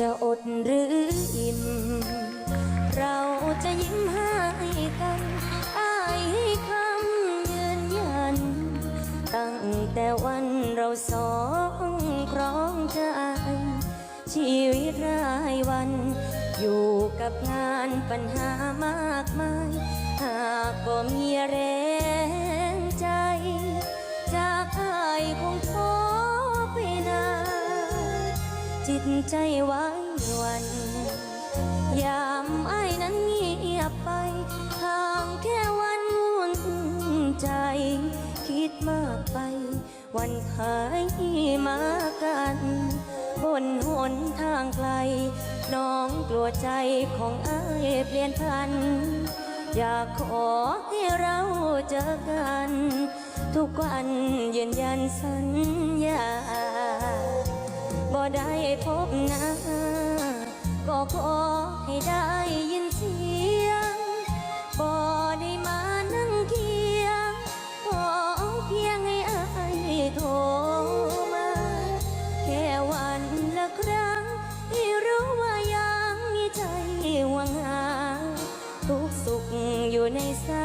จะอดหรืออิ่ม เราจะยิ้มให้กันอายให้คำยืนยัน ตั้งแต่วันเราสองครองใจ ชีวิตรายวัน อยู่กับงานปัญหามากมาย หากบ่มีแรง จิตใจไว้วัน ยามไอ้นั้นเงียบไปห่างแค่วันวุ่นใจ คิดมากไป วันหายมากันบนหนทางไกล น้องกลัวใจของไอ้เปลี่ยนพัน อยากขอให้เราเจอกัน ทุกวันยืนยันสัญญา ได้พบหน้า ก็ขอให้ได้ยินเสียงบ่ได้มานั่งเคียงขอเพียงให้อายโทรมา แค่วันละครั้งที่รู้ว่ายังมีใจหวังหา ทุกสุขอยู่ในสา